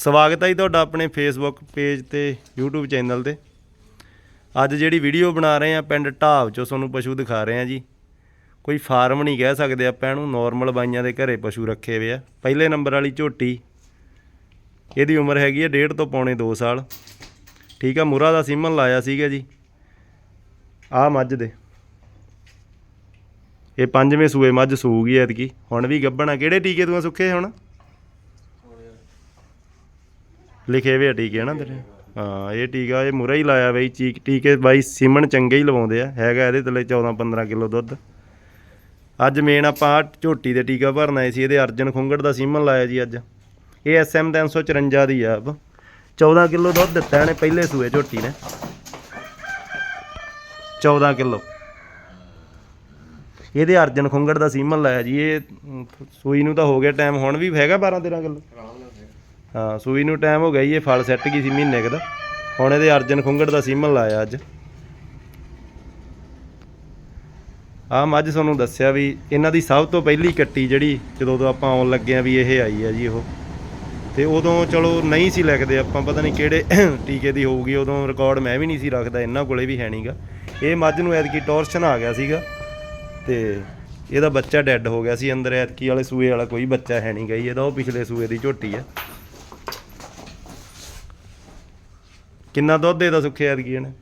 ਸਵਾਗਤ ਹੈ ਜੀ ਤੁਹਾਡਾ ਆਪਣੇ ਫੇਸਬੁੱਕ ਪੇਜ ਤੇ YouTube ਚੈਨਲ ਤੇ। ਅੱਜ ਜਿਹੜੀ ਵੀਡੀਓ ਬਣਾ ਰਹੇ ਆ ਪਿੰਡ ਢਾਬ ਚੋਂ ਤੁਹਾਨੂੰ ਪਸ਼ੂ ਦਿਖਾ ਰਹੇ ਆ ਜੀ। ਕੋਈ ਫਾਰਮ ਨਹੀਂ ਕਹਿ ਸਕਦੇ ਆਪਾਂ ਇਹਨੂੰ ਨਾਰਮਲ ਬਾਈਆਂ ਦੇ ਘਰੇ ਪਸ਼ੂ ਰੱਖੇ ਹੋਏ ਆ। ਪਹਿਲੇ ਨੰਬਰ ਵਾਲੀ ਝੋਟੀ, ਇਹਦੀ ਉਮਰ ਹੈਗੀ ਹੈ ਡੇਢ ਤੋਂ ਪੌਣੇ 2 ਸਾਲ। ਠੀਕ ਆ, ਮੁਰਾ ਦਾ ਸੀਮਨ ਲਾਇਆ ਸੀਗਾ ਜੀ। ਆ ਮੱਝ ਦੇ। ਇਹ ਪੰਜਵੇਂ ਸੂਏ ਮੱਝ ਸੂਗੀ ਐਤਕੀ। ਹੁਣ ਵੀ ਗੱਭਣਾ। ਕਿਹੜੇ ਟੀਕੇ ਤੂੰ ਸੁੱਕੇ ਹੁਣ? ਲਿਖੇ ਵੇ ਆ ਟੀਕੇ ਨਾ ਤੇਰੇ? ਹਾਂ, ਇਹ ਟੀਕਾ ਇਹ ਮੁਰਾ ਹੀ ਲਾਇਆ ਬਈ ਚੀਕ ਟੀਕੇ ਬਾਈ ਸੀਮਨ ਚੰਗੇ ਹੀ ਲਵਾਉਂਦੇ ਆ, ਹੈਗਾ ਇਹਦੇ ਥੱਲੇ 14 15 ਕਿਲੋ ਦੁੱਧ। ਅੱਜ ਮੇਨ ਆਪਾਂ ਝੋਟੀ ਦੇ ਟੀਕਾ ਭਰਨ ਆਏ ਸੀ, ਇਹਦੇ ਅਰਜਨ ਖੁੰਗੜ ਦਾ ਸੀਮਨ ਲਾਇਆ ਜੀ ਅੱਜ। ਇਹ ਐਸਐਮ 354 ਦੀ ਆ, ਆਪ। 14 ਕਿਲੋ ਦੁੱਧ ਦਿੱਤਾ ਇਹਨੇ ਪਹਿਲੇ ਸੂਏ ਝੋਟੀ ਨੇ। 14 ਕਿਲੋ। ਇਹਦੇ ਅਰਜਨ ਖੁੰਗੜ ਦਾ ਸੀਮਨ ਲਾਇਆ ਜੀ, ਇਹ ਸੂਈ ਨੂੰ ਤਾਂ ਹੋ ਗਿਆ ਟਾਈਮ ਹੁਣ ਵੀ ਹੈਗਾ 12 13 ਕਿਲੋ? ਹਾਂ, ਸੂਈ ਨੂੰ ਟਾਈਮ ਹੋ ਗਿਆ ਜੀ, ਇਹ ਫਲ ਸੈੱਟ ਗਈ ਸੀ ਮਹੀਨੇ ਕੁ ਹੁਣ ਇਹਦੇ ਅਰਜਨ ਖੁੰਗੜ ਦਾ ਸੀਮਨ ਲਾਇਆ ਅੱਜ। ਆ ਮੱਝ ਤੁਹਾਨੂੰ ਦੱਸਿਆ ਵੀ ਇਹਨਾਂ ਦੀ ਸਭ ਤੋਂ ਪਹਿਲੀ ਕੱਟੀ ਜਿਹੜੀ ਜਦੋਂ ਤੋਂ ਆਪਾਂ ਆਉਣ ਲੱਗੇ ਆ ਵੀ ਇਹ ਆਈ ਆ ਜੀ ਉਹ। ਤੇ ਉਦੋਂ ਚਲੋ ਨਹੀਂ ਸੀ ਲਿਖਦੇ, ਆਪਾਂ ਪਤਾ ਨਹੀਂ ਕਿਹੜੇ ਟੀਕੇ ਦੀ ਹੋਊਗੀ, ਉਦੋਂ ਰਿਕਾਰਡ ਮੈਂ ਵੀ ਨਹੀਂ ਸੀ ਰੱਖਦਾ, ਇਹਨਾਂ ਕੋਲੇ ਵੀ ਹੈ ਨਹੀਂਗਾ ਇਹ ਮੱਝ ਨੂੰ ਐਤਕੀ ਟੋਰਸ਼ਨ ਆ ਗਿਆ ਸੀਗਾ ਤੇ ਇਹਦਾ ਬੱਚਾ ਡੈੱਡ ਹੋ ਗਿਆ ਸੀ ਅੰਦਰ, ਐਤਕੀ ਵਾਲੇ ਸੂਏ ਵਾਲਾ ਕੋਈ ਬੱਚਾ ਹੈ ਨਹੀਂਗਾ ਜੀ, ਇਹਦਾ ਉਹ ਪਿਛਲੇ ਸੂਏ ਦੀ ਝੋਟੀ ਆ। ਕਿੰਨਾ ਦੁੱਧ ਇਹਦਾ ਸੁੱਖਿਆ ਐਤਕੀ ਇਹਨੇ?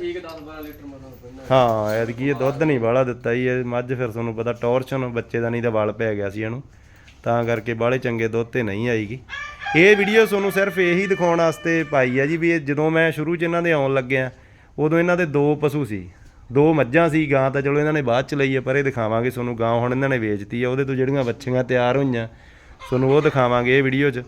ਠੀਕ ਹੈ 10 12 ਲੀਟਰ ਮਸਾਂ ਪੈਂਦਾ ਹਾਂ ਐਤਕੀ ਇਹ ਦੁੱਧ ਨਹੀਂ ਬਾਹਲਾ ਦਿੱਤਾ ਜੀ ਇਹ ਮੱਝ ਫਿਰ ਤੁਹਾਨੂੰ ਪਤਾ ਟੌਰਚਨ ਬੱਚੇ ਦਾ ਨਹੀਂ ਤਾਂ ਵਲ ਪੈ ਗਿਆ ਸੀ ਇਹਨੂੰ। ਤਾਂ ਕਰਕੇ ਬਾਹਲੇ ਚੰਗੇ ਦੁੱਧ ਤੇ ਨਹੀਂ ਆਈਗੀ। ਇਹ ਵੀਡੀਓ ਤੁਹਾਨੂੰ ਸਿਰਫ ਇਹੀ ਦਿਖਾਉਣ ਵਾਸਤੇ ਪਾਈ ਆ ਜੀ ਵੀ ਇਹ ਜਦੋਂ ਮੈਂ ਸ਼ੁਰੂ 'ਚ ਇਹਨਾਂ ਦੇ ਆਉਣ ਲੱਗਿਆ ਉਦੋਂ ਇਹਨਾਂ ਦੇ ਦੋ ਪਸ਼ੂ ਸੀ। ਦੋ ਮੱਝਾਂ ਸੀ ਗਾਂ ਤਾਂ ਚਲੋ ਇਹਨਾਂ ਨੇ ਬਾਅਦ ਚ ਲਈ ਆ ਪਰ ਇਹ ਦਿਖਾਵਾਂਗੇ ਤੁਹਾਨੂੰ। ਗਾਂ ਹੁਣ ਇਹਨਾਂ ਨੇ ਵੇਚਤੀ ਆ ਉਹਦੇ ਤੋਂ ਜਿਹੜੀਆਂ ਬੱਚੀਆਂ ਤਿਆਰ ਹੋਈਆਂ ਤੁਹਾਨੂੰ ਉਹ ਦਿਖਾਵਾਂਗੇ ਇਹ ਵੀਡੀਓ 'ਚ।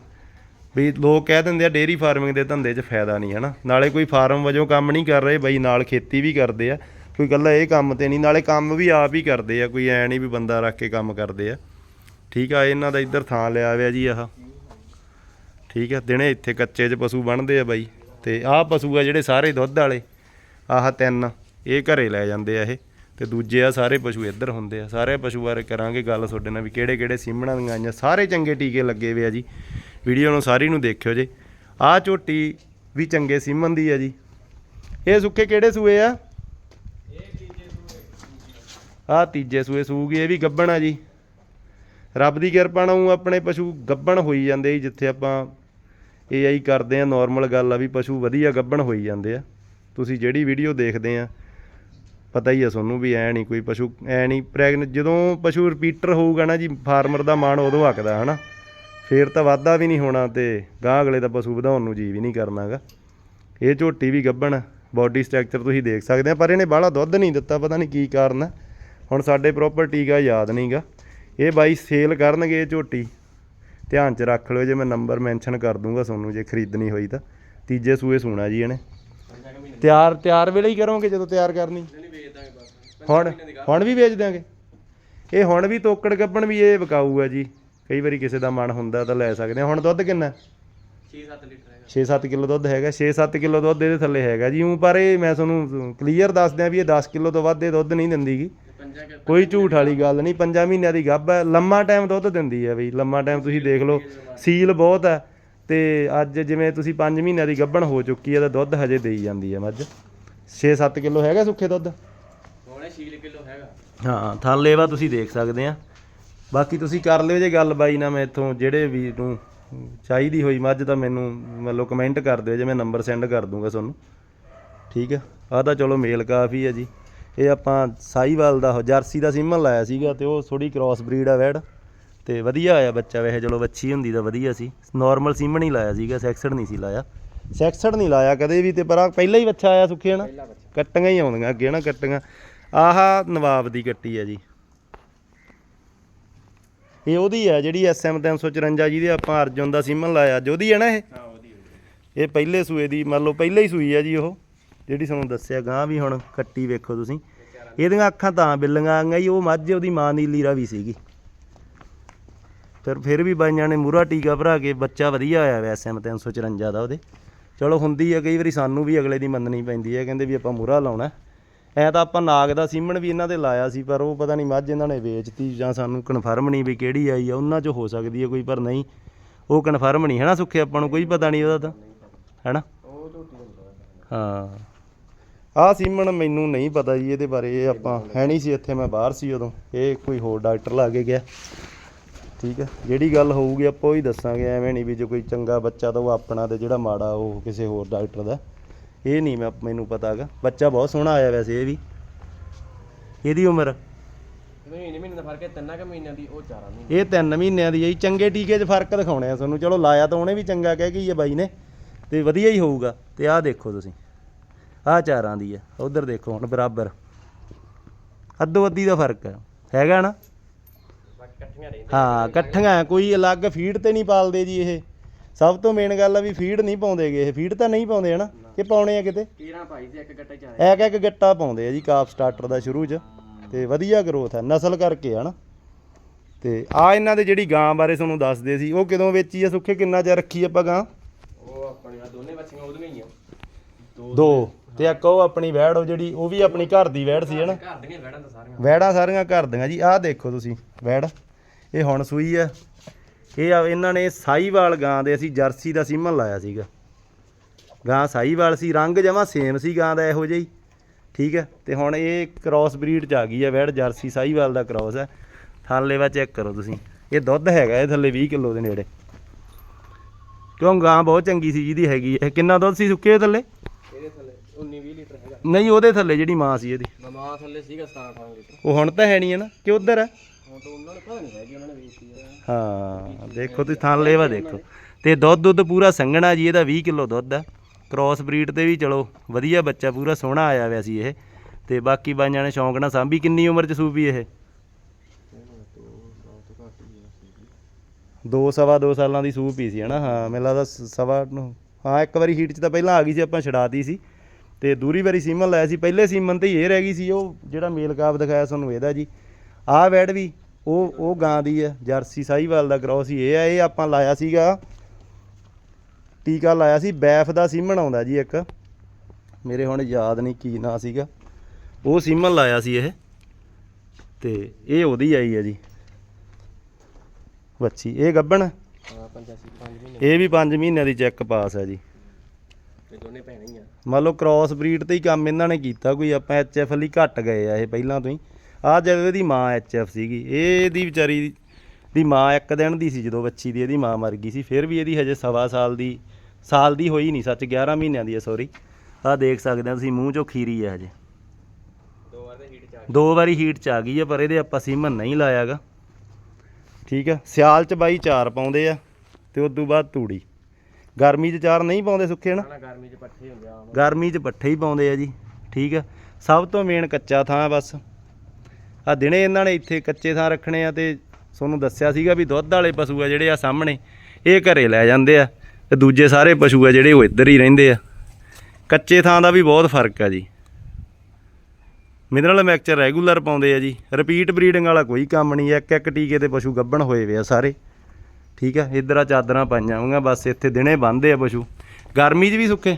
ਵੀ ਲੋਕ ਕਹਿ ਦਿੰਦੇ ਆ ਡੇਰੀ ਫਾਰਮਿੰਗ ਦੇ ਧੰਦੇ 'ਚ ਫਾਇਦਾ ਨਹੀਂ, ਹਨਾ? ਨਾਲੇ ਕੋਈ ਫਾਰਮ ਵਜੋਂ ਕੰਮ ਨਹੀਂ ਕਰ ਰਹੇ, ਬਈ ਨਾਲ ਖੇਤੀ ਵੀ ਕਰਦੇ ਆ, ਕੋਈ ਇਕੱਲਾ ਇਹ ਕੰਮ ਤੇ ਨਹੀਂ, ਨਾਲੇ ਕੰਮ ਵੀ ਆਪ ਹੀ ਕਰਦੇ ਆ, ਕੋਈ ਐ ਨਹੀਂ ਵੀ ਬੰਦਾ ਰੱਖ ਕੇ ਕੰਮ ਕਰਦੇ ਆ। ਠੀਕ ਆ, ਇਹਨਾਂ ਦਾ ਇੱਧਰ ਥਾਂ ਲਿਆ ਹੋਇਆ ਜੀ ਆਹ। ਠੀਕ ਆ, ਦਿਨੇ ਇੱਥੇ ਕੱਚੇ 'ਚ ਪਸ਼ੂ ਬਣਦੇ ਆ ਬਾਈ, ਤੇ ਆਹ ਪਸ਼ੂ ਆ ਜਿਹੜੇ ਸਾਰੇ ਦੁੱਧ ਵਾਲੇ, ਆਹ ਤਿੰਨ, ਇਹ ਘਰੇ ਲੈ ਜਾਂਦੇ ਆ ਇਹ, ਤੇ ਦੂਜੇ ਆ ਸਾਰੇ ਪਸ਼ੂ ਇੱਧਰ ਹੁੰਦੇ ਆ। ਸਾਰੇ ਪਸ਼ੂ ਬਾਰੇ ਕਰਾਂਗੇ ਗੱਲ ਤੁਹਾਡੇ ਨਾਲ ਵੀ ਕਿਹੜੇ ਕਿਹੜੇ ਸੀਮਣਾ ਦੀਆਂ ਆਈਆਂ, ਸਾਰੇ ਚੰਗੇ ਟੀਕੇ ਲੱਗੇ ਹੋਏ ਆ ਜੀ। ਵੀਡੀਓ ਨੂੰ ਸਾਰੀ ਨੂੰ ਦੇਖਿਓ ਜੇ। ਆਹ ਝੋਟੀ ਵੀ ਚੰਗੇ ਸੀਮਨ ਦੀ ਆ ਜੀ। ਇਹ ਸੁੱਕੇ ਕਿਹੜੇ ਸੂਏ ਆ? ਆਹ ਤੀਜੇ ਸੂਏ ਸੂਗੀ, ਇਹ ਵੀ ਗੱਬਣ ਆ ਜੀ। ਰੱਬ ਦੀ ਕਿਰਪਾ ਨਾਲ ਆਪਣੇ ਪਸ਼ੂ ਗੱਬਣ ਹੋਈ ਜਾਂਦੇ ਜੀ, ਜਿੱਥੇ ਆਪਾਂ ਇਹ ਆਈ ਕਰਦੇ ਆ ਨਾਰਮਲ ਗੱਲ ਆ ਵੀ ਪਸ਼ੂ ਵਧੀਆ ਗੱਬਣ ਹੋਈ ਜਾਂਦੇ ਆ। ਤੁਸੀਂ ਜਿਹੜੀ ਵੀਡੀਓ ਦੇਖਦੇ ਆ, ਪਤਾ ਹੀ ਆ ਤੁਹਾਨੂੰ ਵੀ ਐ ਨਹੀਂ ਕੋਈ ਪਸ਼ੂ, ਐ ਨਹੀਂ, ਪ੍ਰੈਗਨ, ਜਦੋਂ ਪਸ਼ੂ ਰਿਪੀਟਰ ਹੋਊਗਾ ਨਾ ਜੀ, ਫਾਰਮਰ ਦਾ ਮਾਣ ਉਦੋਂ ਹੱਕਦਾ ਹਨਾ? ਫੇਰ ਤਾਂ ਵਾਧਾ ਵੀ ਨਹੀਂ ਹੋਣਾ ਤੇ ਗਾਂ ਅਗਲੇ ਦਾ ਪਸ਼ੂ ਵਧਾਉਣ ਨੂੰ ਜੀ ਵੀ ਨਹੀਂ ਕਰਨਾਗਾ। ਇਹ ਝੋਟੀ ਵੀ ਗੱਬਣ ਬਾਡੀ ਸਟਰਕਚਰ ਤੁਸੀਂ ਦੇਖ ਸਕਦੇ ਆ, ਪਰ ਇਹਨੇ ਬਾਹਲਾ ਦੁੱਧ ਨਹੀਂ ਦਿੱਤਾ, ਪਤਾ ਨਹੀਂ ਕੀ ਕਾਰਨ ਆ। ਹੁਣ ਸਾਡੇ ਪ੍ਰੋਪਰ ਟੀਕਾ ਯਾਦ ਨਹੀਂਗਾ। ਇਹ ਬਾਈ ਸੇਲ ਕਰਨਗੇ ਇਹ ਝੋਟੀ। ਧਿਆਨ ਚ ਰੱਖ ਲਿਓ, ਜੇ ਮੈਂ ਨੰਬਰ ਮੈਂਸ਼ਨ ਕਰ ਦੂੰਗਾ ਤੁਹਾਨੂੰ ਜੇ ਖਰੀਦਣੀ ਹੋਈ ਤਾਂ। ਤੀਜੇ ਸੂਏ ਸੂਣਾ ਜੀ ਇਹਨੇ। ਤਿਆਰ ਤਿਆਰ ਵੇਲੇ ਹੀ ਕਰੋਗੇ ਜਦੋਂ ਤਿਆਰ ਕਰਨੀ। ਹੁਣ ਹੁਣ ਵੀ ਵੇਚ ਦਿਆਂਗੇ। ਇਹ ਹੁਣ ਵੀ ਤੋਕੜ ਗੱਬਣ ਵੀ ਇਹ ਵਿਕਾਊ ਆ ਜੀ। ਕਈ ਵਾਰੀ ਕਿਸੇ ਦਾ ਮਨ ਹੁੰਦਾ ਤਾਂ ਲੈ ਸਕਦੇ ਆ ਹੁਣ ਦੁੱਧ ਕਿੰਨਾ? 6-7 ਲੀਟਰ ਹੈਗਾ। 6-7 ਕਿਲੋ ਦੁੱਧ ਹੈਗਾ। 6-7 ਕਿਲੋ ਦੁੱਧ ਇਹਦੇ ਥੱਲੇ ਹੈਗਾ ਜੀ। ਉਹ ਪਰ ਇਹ ਮੈਂ ਤੁਹਾਨੂੰ ਕਲੀਅਰ ਦੱਸ ਦਿਆਂ ਵੀ ਇਹ 10 ਕਿਲੋ ਤੋਂ ਵੱਧ ਇਹ ਦੁੱਧ ਨਹੀਂ ਦਿੰਦੀਗੀ ਕੋਈ ਝੂਠ ਵਾਲੀ ਗੱਲ ਨਹੀਂ। ਪੰਜਾਂ ਮਹੀਨਿਆਂ ਦੀ ਗੱਭ ਹੈ। ਲੰਮਾ ਟਾਈਮ ਦੁੱਧ ਦਿੰਦੀ ਹੈ ਬਈ। ਲੰਮਾ ਟਾਈਮ ਤੁਸੀਂ ਦੇਖ ਲਓ। ਸੀਲ ਬਹੁਤ ਹੈ। ਤੇ ਅੱਜ ਜਿਵੇਂ ਤੁਸੀਂ 5 ਮਹੀਨਿਆਂ ਦੀ ਗੱਭਣ ਹੋ ਚੁੱਕੀ ਹੈ ਤਾਂ ਦੁੱਧ ਹਜੇ ਦੇਈ ਜਾਂਦੀ ਹੈ ਮੱਝ। 6-7 ਕਿਲੋ ਹੈਗਾ ਸੁੱਕੇ ਦੁੱਧ? ਹੋਣੇ 6 ਕਿਲੋ ਹੈਗਾ। ਹਾਂ ਥਾਲੇ ਵਾ ਤੁਸੀਂ ਦੇਖ ਸਕਦੇ ਆ ਬਾਕੀ ਤੁਸੀਂ ਕਰ ਲਿਓ ਜੇ ਗੱਲ ਬਾਈ ਨਾ ਮੈਂ ਇੱਥੋਂ ਜਿਹੜੇ ਵੀ ਨੂੰ ਚਾਹੀਦੀ ਹੋਈ ਮੱਝ ਤਾਂ ਮੈਨੂੰ ਮਤਲਬ ਕਮੈਂਟ ਕਰ ਦਿਓ ਜੇ ਮੈਂ ਨੰਬਰ ਸੈਂਡ ਕਰ ਦੂੰਗਾ ਤੁਹਾਨੂੰ। ਠੀਕ ਆ? ਆਹ ਤਾਂ ਚਲੋ ਮੇਲ ਕਾਫੀ ਹੈ ਜੀ। ਇਹ ਆਪਾਂ ਸਾਈਵਾਲ ਦਾ ਜਰਸੀ ਦਾ ਸੀਮਨ ਲਾਇਆ ਸੀਗਾ ਤੇ ਉਹ ਥੋੜੀ ਕ੍ਰਾਸ ਬਰੀਡ ਆ ਵੈੜ। ਤੇ ਵਧੀਆ ਆਇਆ ਬੱਚਾ ਵੈਸੇ ਚਲੋ ਵੱਛੀ ਹੁੰਦੀ ਤਾਂ ਵਧੀਆ ਸੀ। ਨਾਰਮਲ ਸੀਮਨ ਹੀ ਲਾਇਆ ਸੀਗਾ ਸੈਕਸਡ ਨਹੀਂ ਸੀ ਲਾਇਆ। ਸੈਕਸਡ ਨਹੀਂ ਲਾਇਆ ਕਦੇ ਵੀ ਤੇ ਪਰ ਪਹਿਲਾਂ ਹੀ ਬੱਚਾ ਆਇਆ ਸੁੱਖੇ ਨਾ ਕੱਟੀਆਂ ਹੀ ਆਉਂਦੀਆਂ ਅੱਗੇ ਨਾ ਕੱਟੀਆਂ। ਆਹ ਨਵਾਬ ਦੀ ਕੱਟੀ ਹੈ ਜੀ। ਇਹ ਉਹਦੀ ਹੈ ਜਿਹੜੀ ਐਸਐਮ 354 ਜਿਹਦੇ ਆਪਾਂ ਅਰਜੁਨ ਦਾ ਸੀਮਨ ਲਾਇਆ ਅੱਜ ਉਹਦੀ ਹੈ ਨਾ ਇਹ? ਹਾਂ ਉਹਦੀ ਇਹ ਪਹਿਲੇ ਸੂਏ ਦੀ ਮੰਨ ਲਓ ਪਹਿਲੇ ਹੀ ਸੂਈ ਹੈ ਜੀ ਉਹ ਜਿਹੜੀ ਤੁਹਾਨੂੰ ਦੱਸਿਆ ਗਾਂ ਵੀ ਹੁਣ ਕੱਟੀ ਵੇਖੋ ਤੁਸੀਂ। ਇਹਦੀਆਂ ਅੱਖਾਂ ਤਾਂ ਬਿੱਲੀਆਂ ਆਂਗੀਆਂ ਜੀ ਉਹ ਮੱਝ ਉਹਦੀ ਮਾਂ ਨੀਲੀ ਰਾਵੀ ਸੀਗੀ। ਫਿਰ ਫਿਰ ਵੀ ਬਾਈਆਂ ਨੇ ਮੂਰਾ ਟੀਕਾ ਭਰਾ ਕੇ ਬੱਚਾ ਵਧੀਆ ਆਇਆ ਵੈ ਐਸਐਮ 354 ਦਾ ਉਹਦੇ। ਚਲੋ ਹੁੰਦੀ ਹੈ ਕਈ ਵਾਰੀ ਸਾਨੂੰ ਵੀ ਅਗਲੇ ਦੀ ਮੰਨਣੀ ਪੈਂਦੀ ਹੈ ਕਹਿੰਦੇ ਵੀ ਆਪਾਂ ਮੂਰਾ ਲਾਉਣਾ। ਐ ਤਾਂ ਆਪਾਂ ਨਾਗ ਦਾ ਸੀਮਣ ਵੀ ਇਹਨਾਂ ਤੇ ਲਾਇਆ ਸੀ, ਪਰ ਉਹ ਪਤਾ ਨਹੀਂ ਮੱਝ ਇਹਨਾਂ ਨੇ ਵੇਚਤੀ ਜਾਂ ਸਾਨੂੰ ਕਨਫਰਮ ਨਹੀਂ ਵੀ ਕਿਹੜੀ ਆਈ ਆ, ਉਹਨਾਂ 'ਚ ਹੋ ਸਕਦੀ ਹੈ ਕੋਈ, ਪਰ ਨਹੀਂ। ਉਹ ਕਨਫਰਮ ਨਹੀਂ ਹੈ ਨਾ ਸੁੱਖੇ ਆਪਾਂ ਨੂੰ, ਕੋਈ ਪਤਾ ਨਹੀਂ ਉਹਦਾ ਤਾਂ ਹੈ ਨਾ ਹਾਂ। ਆਹ ਸੀਮਣ ਮੈਨੂੰ ਨਹੀਂ ਪਤਾ ਜੀ ਇਹਦੇ ਬਾਰੇ, ਇਹ ਆਪਾਂ ਹੈ ਨਹੀਂ ਸੀ ਇੱਥੇ, ਮੈਂ ਬਾਹਰ ਸੀ ਉਦੋਂ। ਇਹ ਕੋਈ ਹੋਰ ਡਾਕਟਰ ਲਾ ਕੇ ਗਿਆ। ਠੀਕ ਹੈ ਜਿਹੜੀ ਗੱਲ ਹੋਊਗੀ ਆਪਾਂ ਉਹ ਹੀ ਦੱਸਾਂਗੇ, ਐਵੇਂ ਨਹੀਂ ਵੀ ਜੇ ਕੋਈ ਚੰਗਾ ਬੱਚਾ ਤਾਂ ਉਹ ਆਪਣਾ ਤੇ ਜਿਹੜਾ ਮਾੜਾ ਉਹ ਕਿਸੇ ਹੋਰ ਡਾਕਟਰ ਦਾ। ਇਹ ਨਹੀਂ ਮੈਂ ਮੈਨੂੰ ਪਤਾਗਾ। ਬੱਚਾ ਬਹੁਤ ਸੋਹਣਾ ਆਇਆ ਵੈਸੇ ਇਹ ਵੀ। ਇਹਦੀ ਉਮਰ? ਮਹੀਨੇ ਮਹੀਨੇ ਦਾ ਫ਼ਰਕ ਹੈ ਤਿੰਨਾਂ ਕੁ ਮਹੀਨਿਆਂ ਦੀ ਉਹ ਚਾਰਾਂ ਮਹੀਨੇ ਇਹ 3 ਮਹੀਨਿਆਂ ਦੀ ਹੈ ਜੀ। ਚੰਗੇ ਟੀਕੇ 'ਚ ਫ਼ਰਕ ਦਿਖਾਉਣੇ ਆ ਤੁਹਾਨੂੰ। ਚਲੋ ਲਾਇਆ ਤਾਂ ਉਹਨੇ ਵੀ ਚੰਗਾ ਕਹਿ ਗਈ ਹੈ ਬਾਈ ਨੇ। ਤੇ ਵਧੀਆ ਹੀ ਹੋਊਗਾ। ਤੇ ਆਹ ਦੇਖੋ ਤੁਸੀਂ। ਆਹ ਚਾਰਾਂ ਦੀ ਹੈ ਉਧਰ ਦੇਖੋ ਹੁਣ ਬਰਾਬਰ। ਅੱਧੋ ਅੱਧੀ ਦਾ ਫ਼ਰਕ ਹੈ ਹੈਗਾ ਨਾ? ਬਾਕੀ ਇਕੱਠੀਆਂ ਰਹਿੰਦੀਆਂ ਹਾਂ ਇਕੱਠੀਆਂ ਕੋਈ ਅਲੱਗ ਫੀਡ ਤੇ ਨਹੀਂ ਪਾਲਦੇ ਜੀ ਇਹ। ਸਭ ਤੋਂ ਮੇਨ ਗੱਲ ਆ ਵੀ ਫੀਡ ਨਹੀਂ ਪਾਉਂਦੇਗੇ। ਇਹ ਫੀਡ ਤਾਂ ਨਹੀਂ ਪਾਉਂਦੇ ਹਨਾ ਇਹ ਪਾਉਣੇ ਆ ਕਿਤੇ? ਕੀਰਾਂ ਭਾਈ ਸੀ ਇੱਕ ਗੱਟੇ ਚ ਆਏ। ਐਕ ਐਕ ਗੱਟਾ ਪਾਉਂਦੇ ਆ ਜੀ ਕਾਫ ਸਟਾਰਟਰ ਦਾ ਸ਼ੁਰੂ 'ਚ। ਤੇ ਵਧੀਆ ਗਰੋਥ ਹੈ ਨਸਲ ਕਰਕੇ ਹਨਾ ਤੇ ਆ ਇਹਨਾਂ ਦੇ ਜਿਹੜੀ ਗਾਂ ਬਾਰੇ ਤੁਹਾਨੂੰ ਦੱਸਦੇ ਸੀ ਉਹ ਕਦੋਂ ਵੇਚੀ ਆ ਸੁੱਖੇ? ਕਿੰਨਾ ਚਿਰ ਰੱਖੀ ਆਪਾਂ ਗਾਂ? ਉਹ ਆਪਣੀਆਂ ਦੋਨੇ ਬੱਚੀਆਂ ਉਹਦੀਆਂ ਹੀ ਆ। ਦੋ ਦੋ। ਤੇ ਇੱਕ ਉਹ ਆਪਣੀ ਵੈੜ ਉਹ ਜਿਹੜੀ ਉਹ ਵੀ ਆਪਣੀ ਘਰ ਦੀ ਵੈੜ ਸੀ ਹਨਾ ਘਰ ਦੀਆਂ ਵੜਾਂ ਤਾਂ ਸਾਰੀਆਂ। ਵੈੜਾਂ ਸਾਰੀਆਂ ਘਰ ਦੀਆਂ ਜੀ। ਆਹ ਦੇਖੋ ਤੁਸੀਂ ਵੈੜ। ਇਹ ਹੁਣ ਸੂਈ ਆ। ਇਹ ਆ ਇਹਨਾਂ ਨੇ ਸਾਈਵਾਲ ਗਾਂ ਦੇ ਅਸੀਂ ਜਰਸੀ ਦਾ ਸੀਮਨ ਲਾਇਆ ਸੀਗਾ। ਗਾਂ ਸਾਈਵਾਲ ਸੀ ਰੰਗ ਜਮਾ ਸੇਮ ਸੀ ਗਾਂ ਦਾ ਇਹੋ ਜਿਹਾ ਹੀ। ਠੀਕ ਹੈ ਤੇ ਹੁਣ ਇਹ ਕ੍ਰਾਸ ਬਰੀਡ ਚ ਆ ਗਈ ਹੈ ਵੈੜ ਜਰਸੀ ਸਾਈਵਾਲ ਦਾ ਕ੍ਰਾਸ ਹੈ। ਥਾਲੇ ਵਾ ਚੈੱਕ ਕਰੋ ਤੁਸੀਂ। ਇਹ ਦੁੱਧ ਹੈਗਾ ਇਹ ਥੱਲੇ 20 ਕਿਲੋ ਦੇ ਨੇੜੇ। ਕਿਉਂ ਗਾਂ ਬਹੁਤ ਚੰਗੀ ਸੀ ਜਿਹਦੀ ਹੈਗੀ ਹੈ। ਕਿੰਨਾ ਦੁੱਧ ਸੀ ਸੁੱਕੇ ਥੱਲੇ? ਇਹਦੇ ਥੱਲੇ 19 20 ਲੀਟਰ ਹੈਗਾ। ਨਹੀਂ ਉਹਦੇ ਥੱਲੇ ਜਿਹੜੀ ਮਾਂ ਸੀ ਇਹਦੀ। ਮਮਾ ਥੱਲੇ ਸੀਗਾ 17 18 ਲੀਟਰ। ਉਹ ਹੁਣ ਤਾਂ ਹੈ ਨਹੀਂ ਹੈ ਨਾ ਕਿ ਉਧਰ ਹੈ? ਹੁਣ ਤਾਂ ਉਹਨਾਂ ਨੂੰ ਪਤਾ ਨਹੀਂ ਹੈਗੀ ਉਹਨਾਂ ਨੇ ਵੇਚੀ ਆ। ਹਾਂ ਦੇਖੋ ਤੁਸੀਂ ਥਾਂ ਲੇਵਾ ਦੇਖੋ। ਤੇ ਦੁੱਧ ਦੁੱਧ ਪੂਰਾ ਸੰਘਣਾ ਜੀ ਇਹਦਾ 20 ਕਿਲੋ ਦੁੱਧ ਆ ਕ੍ਰਾਸ ਬਰੀਡ ਤੇ ਵੀ ਚਲੋ, ਵਧੀਆ ਬੱਚਾ, ਪੂਰਾ ਸੋਹਣਾ ਆਇਆ ਹੋਇਆ ਸੀ ਇਹ। ਤੇ ਬਾਕੀ ਬਾਈਆਂ ਨੇ ਸ਼ੌਂਕ ਨਾਲ ਸਾਂਭੀ, ਕਿੰਨੀ ਉਮਰ ਚ ਸੂਪੀ ਇਹ? ਦੋ ਸਵਾ ਦੋ ਸਾਲਾਂ ਦੀ ਸੂਪ ਹੀ ਸੀ, ਹਨਾ? ਹਾਂ, ਮੈਨੂੰ ਲੱਗਦਾ ਸਵਾ ਨੂੰ, ਹਾਂ, ਇੱਕ ਵਾਰੀ ਹੀਟ ਚ ਤਾਂ ਪਹਿਲਾਂ ਆ ਗਈ ਸੀ, ਆਪਾਂ ਛਡਾਤੀ ਸੀ। ਤੇ ਦੂਰੀ ਵਾਰੀ ਸੀਮਨ ਲਾਇਆ ਸੀ, ਪਹਿਲੇ ਸੀਮਨ ਤੇ ਹੀ ਇਹ ਰਹਿ ਗਈ ਸੀ, ਉਹ ਜਿਹੜਾ ਮੇਲ ਕਾਪ ਦਿਖਾਇਆ ਤੁਹਾਨੂੰ ਇਹਦਾ ਜੀ। ਆਹ ਵੈੜ ਵੀ, ਉਹ ਉਹ ਗਾਂ ਦੀ ਹੈ ਜਰਸੀ ਸਾਹੀਵਾਲ ਦਾ ਕ੍ਰੋਸ ਹੀ, ਇਹ ਆ, ਇਹ ਆਪਾਂ ਲਾਇਆ ਸੀਗਾ ਟੀਕਾ ਲਾਇਆ ਸੀ ਬੈਫ ਦਾ ਸੀਮਨ ਆਉਂਦਾ ਜੀ ਇੱਕ। ਮੇਰੇ ਹੁਣ ਯਾਦ ਨਹੀਂ ਕੀ ਨਾਂ ਸੀਗਾ। ਉਹ ਸੀਮਨ ਲਾਇਆ ਸੀ ਇਹ। ਤੇ ਇਹ ਉਹਦੀ ਆਈ ਹੈ ਜੀ। ਬੱਚੀ ਇਹ ਗੱਬਣ? ਹਾਂ 85 5 ਮਹੀਨੇ। ਇਹ ਵੀ 5 ਮਹੀਨਿਆਂ ਦੀ ਚੈੱਕ ਪਾਸ ਹੈ ਜੀ। ਤੇ ਦੋਨੇ ਭੈਣਾਂ ਹੀ ਆ। ਮੰਨ ਲਓ ਕ੍ਰਾਸ ਬਰੀਡ ਤੇ ਹੀ ਕੰਮ ਇਹਨਾਂ ਨੇ ਕੀਤਾ ਕੋਈ ਆਪਾਂ ਐਚਐਫ ਲਈ ਘੱਟ ਗਏ ਆ ਇਹ ਪਹਿਲਾਂ ਤੋਂ ਹੀ। ਆ ਜਦੋਂ ਇਹਦੀ ਮਾਂ ਐਚਐਫ ਸੀਗੀ ਇਹ ਇਹਦੀ ਵਿਚਾਰੀ ਦੀ ਮਾਂ ਇੱਕ ਦਿਨ ਦੀ ਸੀ ਜਦੋਂ ਬੱਚੀ ਦੀ ਇਹਦੀ ਮਾਂ ਮਰ ਗਈ ਸੀ। ਫਿਰ ਵੀ ਇਹਦੀ ਹਜੇ ਸਵਾ ਸਾਲ ਦੀ ਸਾਲ ਦੀ ਹੋਈ ਨਹੀਂ ਸੱਚ 11 ਮਹੀਨਿਆਂ ਦੀ ਹੈ ਸੌਰੀ ਆ ਦੇਖ ਸਕਦੇ ਆ ਤੁਸੀਂ ਮੂੰਹ ਚੋਂ ਖੀਰੀ ਹੈ ਹਜੇ। ਦੋ ਵਾਰ ਹੀਟ ਚ ਆ ਦੋ ਵਾਰੀ ਹੀਟ ਚ ਆ ਗਈ ਹੈ ਪਰ ਇਹਦੇ ਆਪਾਂ ਸੀਮਨ ਨਹੀਂ ਲਾਇਆਗਾ। ਠੀਕ ਹੈ ਸਿਆਲ ਚ ਬਾਈ ਚਾਰ ਪਾਉਂਦੇ ਆ ਤੇ ਉਸ ਤੋਂ ਬਾਅਦ ਤੂੜੀ। ਗਰਮੀ ਚ ਚਾਰ ਨਹੀਂ ਪਾਉਂਦੇ ਸੁੱਕੇ ਨਾ ਨਾ ਗਰਮੀ ਚ ਪੱਠੇ ਹੁੰਦੇ ਆ ਗਰਮੀ 'ਚ ਪੱਠੇ ਹੀ ਪਾਉਂਦੇ ਆ ਜੀ ਠੀਕ ਆ ਸਭ ਤੋਂ ਮੇਨ ਕੱਚਾ ਥਾਂ ਬਸ। ਆ ਦਿਨੇ ਇਹਨਾਂ ਨੇ ਇੱਥੇ ਕੱਚੇ ਥਾਂ ਰੱਖਣੇ ਆ ਤੇ ਤੁਹਾਨੂੰ ਦੱਸਿਆ ਸੀਗਾ ਵੀ ਦੁੱਧ ਵਾਲੇ ਪਸ਼ੂ ਆ ਜਿਹੜੇ ਆ ਸਾਹਮਣੇ ਇਹ ਘਰੇ ਲੈ ਜਾਂਦੇ ਆ। ਤੇ ਦੂਜੇ ਸਾਰੇ ਪਸ਼ੂ ਆ ਜਿਹੜੇ ਉਹ ਇੱਧਰ ਹੀ ਰਹਿੰਦੇ ਆ। ਕੱਚੇ ਥਾਂ ਦਾ ਵੀ ਬਹੁਤ ਫ਼ਰਕ ਆ ਜੀ। ਮਿਨਰਲ ਮੈਕਚਰ ਰੈਗੂਲਰ ਪਾਉਂਦੇ ਆ ਜੀ। ਰਿਪੀਟ ਬਰੀਡਿੰਗ ਵਾਲਾ ਕੋਈ ਕੰਮ ਨਹੀਂ ਇੱਕ ਇੱਕ ਟੀਕੇ ਤੇ ਪਸ਼ੂ ਗੱਭਣ ਹੋਏ ਵੇ ਆ ਸਾਰੇ। ਠੀਕ ਆ? ਇੱਧਰ ਆ ਚਾਦਰਾਂ ਪਾਈਆਂ ਹੋਈਆਂ, ਬਸ ਇੱਥੇ ਦਿਨੇ ਬੰਨਦੇ ਆ ਪਸ਼ੂ। ਗਰਮੀ 'ਚ ਵੀ ਸੁੱਕੇ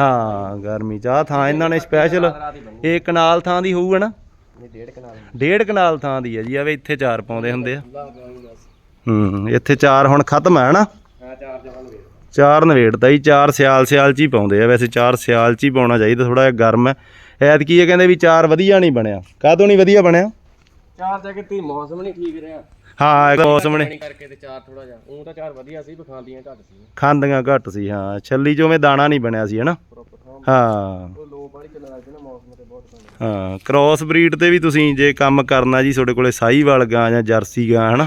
ਹਾਂ, ਗਰਮੀ ਚ। ਉਧਰ ਆਹ ਥਾਂ ਇਹਨਾਂ ਨੇ ਸਪੈਸ਼ਲ ਇਹ ਕਨਾਲ ਥਾਂ ਦੀ ਹੋਊਗਾ ਨਾ? ਨਹੀਂ ਡੇਢ ਕਨਾਲ ਡੇਢ ਕਨਾਲ ਥਾਂ ਦੀ ਹੈ ਜੀ। ਆਵੇ ਇੱਥੇ ਚਾਰ ਪਾਉਂਦੇ ਹੁੰਦੇ ਆ। ਹੂੰ ਇੱਥੇ ਚਾਰ ਹੁਣ ਖਤਮ ਹੈ ਨਾ ਹਾਂ ਚਾਰ ਜਵਾਨ ਵੇ ਚਾਰ ਨਵੇੜਦਾ ਹੀ ਚਾਰ ਸਿਆਲ ਸਿਆਲ ਚ ਹੀ ਪਾਉਂਦੇ ਆ ਵੈਸੇ ਚਾਰ ਸਿਆਲ ਚ ਹੀ ਪਾਉਣਾ ਚਾਹੀਦਾ ਥੋੜਾ ਜਿਹਾ ਗਰਮ ਹੈ ਐਤਕੀ ਇਹ ਕਹਿੰਦੇ ਵੀ ਚਾਰ ਵਧੀਆ ਨਹੀਂ ਬਣਿਆ। ਕਾਹਤੋਂ ਨਹੀਂ ਵਧੀਆ ਬਣਿਆ? ਚਾਰ ਕੇ ਤੀ ਮੌਸਮ ਨਹੀਂ ਠੀਕ ਰਿਹਾ। ਹਾਂ ਮੌਸਮ ਨੇ ਕਰਕੇ ਤੇ ਚਾਰ ਥੋੜਾ ਜਿਹਾ ਉਹ ਤਾਂ ਚਾਰ ਵਧੀਆ ਸੀ ਬਖਾਂਦੀਆਂ ਘੱਟ ਸੀ। ਖਾਂਦੀਆਂ ਘੱਟ ਸੀ ਹਾਂ ਛੱਲੀ ਚੋਂ ਦਾਣਾ ਨਹੀਂ ਬਣਿਆ ਸੀ ਹਨਾ? ਹਾਂ। ਹਾਂ ਕ੍ਰਾਸ ਬਰੀਡ ਤੇ ਵੀ ਤੁਸੀਂ ਜੇ ਕੰਮ ਕਰਨਾ ਜੀ ਤੁਹਾਡੇ ਕੋਲੇ ਸਾਹੀਵਾਲ ਗਾਂ ਜਾਂ ਜਰਸੀ ਗਾਂ ਹਨਾ?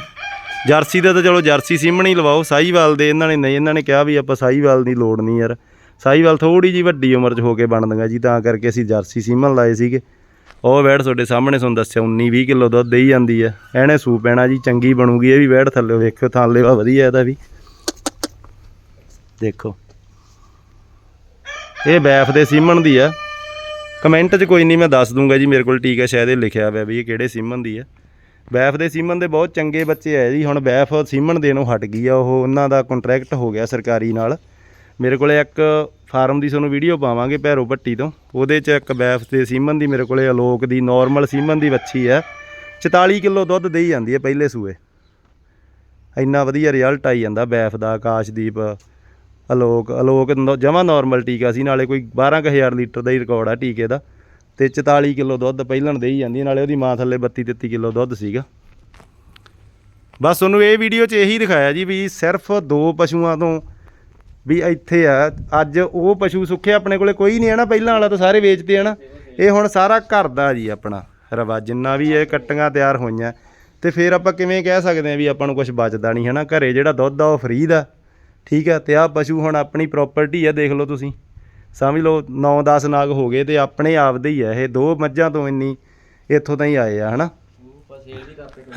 ਜਰਸੀ ਦਾ ਤਾਂ ਚਲੋ ਜਰਸੀ ਸੀਮਣ ਹੀ ਲਵਾਓ, ਸਾਹੀਵਾਲ ਦੇ ਇਹਨਾਂ ਨੇ ਨਹੀਂ, ਇਹਨਾਂ ਨੇ ਕਿਹਾ ਵੀ ਆਪਾਂ ਸਾਹੀਵਾਲ ਦੀ ਲੋੜ ਨਹੀਂ ਯਾਰ। ਸਾਹੀਵਾਲ ਥੋੜੀ ਜੀ ਵੱਡੀ ਉਮਰ 'ਚ ਹੋ ਕੇ ਬਣਦੀਆਂ ਜੀ, ਤਾਂ ਕਰਕੇ ਅਸੀਂ ਜਰਸੀ ਸੀਮਣ ਲਾਏ ਸੀਗੇ। ਉਹ ਵੈੜ ਤੁਹਾਡੇ ਸਾਹਮਣੇ ਤੁਹਾਨੂੰ ਦੱਸਿਆ 19 20 ਕਿਲੋ ਦੁੱਧ ਦੇਈ ਜਾਂਦੀ ਆ। ਇਹਨੇ ਸੂ ਪੈਣਾ ਜੀ, ਚੰਗੀ ਬਣੂਗੀ, ਇਹ ਵੀ ਵੈੜ ਥੱਲੇ ਵੇਖੋ ਥਾਲੇ ਵਾ ਵਧੀਆ ਇਹਦਾ ਵੀ। ਦੇਖੋ। ਇਹ ਬੈਫ ਦੇ ਸੀਮਣ ਦੀ ਆ। ਕਮੈਂਟ 'ਚ ਕੋਈ ਨਹੀਂ, ਮੈਂ ਦੱਸ ਦੂੰਗਾ ਜੀ, ਮੇਰੇ ਕੋਲ ਟੀਕਾ ਸ਼ਾਇਦ ਇਹ ਲਿਖਿਆ ਹੋਇਆ ਵੀ ਇਹ ਕਿਹੜੇ ਸੀਮਨ ਦੀ ਆ। ਬੈਫ ਦੇ ਸੀਮਨ ਦੇ ਬਹੁਤ ਚੰਗੇ ਬੱਚੇ ਆਏ ਜੀ। ਹੁਣ ਬੈਫ ਸੀਮਨ ਦੇਣੋਂ ਹਟ ਗਈ ਆ, ਉਹ ਉਹਨਾਂ ਦਾ ਕੰਟਰੈਕਟ ਹੋ ਗਿਆ ਸਰਕਾਰੀ ਨਾਲ। ਮੇਰੇ ਕੋਲੇ ਇੱਕ ਫਾਰਮ ਦੀ ਤੁਹਾਨੂੰ ਵੀਡੀਓ ਪਾਵਾਂਗੇ ਭੈਰੋ ਭੱਟੀ ਤੋਂ। ਉਹਦੇ 'ਚ ਇੱਕ ਬੈਫ ਦੇ ਸੀਮਨ ਦੀ ਮੇਰੇ ਕੋਲੇ ਅਲੋਕ ਦੀ ਨਾਰਮਲ ਸੀਮਨ ਦੀ ਵੱਛੀ ਹੈ 44 ਕਿਲੋ ਦੁੱਧ ਦੇਈ ਜਾਂਦੀ ਹੈ ਪਹਿਲੇ ਸੂਏ। ਇੰਨਾ ਵਧੀਆ ਰਿਜ਼ਲਟ ਆਈ ਜਾਂਦਾ ਬੈਫ ਦਾ, ਆਕਾਸ਼ਦੀਪ, ਅਲੋਕ। ਅਲੋਕ ਜਮਾ ਨਾਰਮਲ ਟੀਕਾ ਸੀ, ਨਾਲੇ ਕੋਈ 12000 ਲੀਟਰ ਦਾ ਹੀ ਰਿਕਾਰਡ ਆ ਟੀਕੇ ਦਾ। ਤੇ 44 ਕਿਲੋ ਦੁੱਧ ਪਹਿਲਣ ਦੇਈ ਜਾਂਦੀ ਨਾਲੇ ਉਹਦੀ ਮਾਂ ਥੱਲੇ 32 33 ਕਿਲੋ ਦੁੱਧ ਸੀਗਾ। ਬਸ ਤੁਹਾਨੂੰ ਇਹ ਵੀਡੀਓ 'ਚ ਇਹੀ ਦਿਖਾਇਆ ਜੀ ਵੀ ਸਿਰਫ ਦੋ ਪਸ਼ੂਆਂ ਤੋਂ ਵੀ ਇੱਥੇ ਆ। ਅੱਜ ਉਹ ਪਸ਼ੂ ਸੁੱਖੇ ਆਪਣੇ ਕੋਲੇ ਕੋਈ ਨਹੀਂ ਹੈ ਨਾ ਪਹਿਲਾਂ ਵਾਲਾ ਤਾਂ ਸਾਰੇ ਵੇਚਦੇ ਆ ਨਾ। ਇਹ ਹੁਣ ਸਾਰਾ ਘਰ ਦਾ ਜੀ ਆਪਣਾ ਰਵਾ, ਜਿੰਨਾ ਵੀ ਇਹ ਕੱਟੀਆਂ ਤਿਆਰ ਹੋਈਆਂ। ਤੇ ਫਿਰ ਆਪਾਂ ਕਿਵੇਂ ਕਹਿ ਸਕਦੇ ਆ ਵੀ ਆਪਾਂ ਨੂੰ ਕੁਝ ਬਚਦਾ ਨਹੀਂ ਹੈ ਨਾ ਘਰੇ ਜਿਹੜਾ ਦੁੱਧ ਆ, ਉਹ ਫਰੀ ਦਾ। ਠੀਕ ਆ, ਤੇ ਆ ਪਸ਼ੂ ਹੁਣ ਆਪਣੀ ਪ੍ਰਾਪਰਟੀ ਆ, ਦੇਖ ਲਓ ਤੁਸੀਂ। ਸਮਝ ਲਓ 9-10 ਨਾਗ ਹੋ ਗਏ ਤੇ ਆਪਣੇ ਆਪ ਦੇ ਹੀ ਆ ਇਹ, ਦੋ ਮੱਝਾਂ ਤੋਂ ਇੰਨੀ ਇੱਥੋਂ ਤਾਂ ਹੀ ਆਏ ਆ, ਹਨਾ? ਪਰ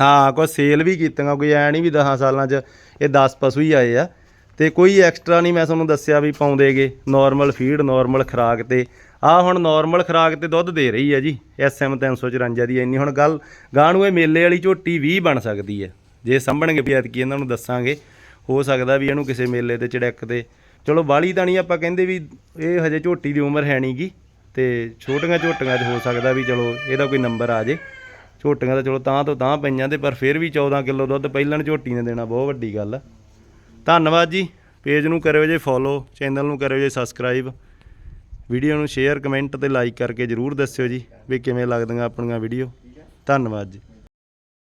ਹਾਂ ਕੋਈ ਸੇਲ ਵੀ ਕੀਤੀਆਂ, ਕੋਈ ਐ ਨਹੀਂ ਵੀ 10 ਸਾਲਾਂ 'ਚ ਇਹ 10 ਪਸ਼ੂ ਹੀ ਆਏ ਆ। ਤੇ ਕੋਈ ਐਕਸਟਰਾ ਨਹੀਂ ਮੈਂ ਤੁਹਾਨੂੰ ਦੱਸਿਆ ਵੀ ਪਾਉਂਦੇਗੇ ਨਾਰਮਲ ਫੀਡ ਨਾਰਮਲ ਖੁਰਾਕ ਤੇ। ਆ ਹੁਣ ਨਾਰਮਲ ਖੁਰਾਕ ਤੇ ਦੁੱਧ ਦੇ ਰਹੀ ਹੈ ਜੀ ਐਸਐਮ 354 ਦੀ ਇੰਨੀ। ਹੁਣ ਗੱਲ ਗਾਂ ਨੂੰ ਇਹ ਮੇਲੇ ਵਾਲੀ ਝੋਟੀ ਵੀ ਬਣ ਸਕਦੀ ਹੈ ਜੇ ਸੰਭਣਗੇ ਵੀ ਐਤਕੀ, ਇਹਨਾਂ ਨੂੰ ਦੱਸਾਂਗੇ। ਹੋ ਸਕਦਾ ਵੀ ਇਹਨੂੰ ਕਿਸੇ ਮੇਲੇ ਤੇ ਚੜੈਕ ਤੇ ਚਲੋ ਬਾਲੀ ਤਾਂ ਨਹੀਂ, ਆਪਾਂ ਕਹਿੰਦੇ ਵੀ ਇਹ ਹਜੇ ਝੋਟੀ ਦੀ ਉਮਰ ਹੈ ਨਹੀਂਗੀ ਤੇ ਛੋਟੀਆਂ ਝੋਟੀਆਂ 'ਚ ਹੋ ਸਕਦਾ ਵੀ ਚਲੋ ਇਹਦਾ ਕੋਈ ਨੰਬਰ ਆ ਜੇ। ਝੋਟੀਆਂ ਤਾਂ ਚਲੋ ਤਾਂ ਤੋਂ ਤਾਂ ਪਈਆਂ ਤੇ ਪਰ ਫਿਰ ਵੀ 14 ਕਿਲੋ ਦੁੱਧ ਪਹਿਲਣ ਝੋਟੀ ਨੇ ਦੇਣਾ, ਬਹੁਤ ਵੱਡੀ ਗੱਲ ਆ। ਧੰਨਵਾਦ ਜੀ, ਪੇਜ ਨੂੰ ਕਰਿਓ ਜੇ ਫੋਲੋ ਚੈਨਲ ਨੂੰ ਕਰਿਓ ਜੇ ਸਬਸਕ੍ਰਾਈਬ ਵੀਡੀਓ ਨੂੰ ਸ਼ੇਅਰ ਕਮੈਂਟ ਤੇ ਲਾਈਕ ਕਰਕੇ ਜਰੂਰ ਦੱਸਿਓ ਜੀ ਵੀ ਕਿਵੇਂ ਲੱਗਦੀਆਂ ਆਪਣੀਆਂ ਵੀਡੀਓ। ਧੰਨਵਾਦ ਜੀ।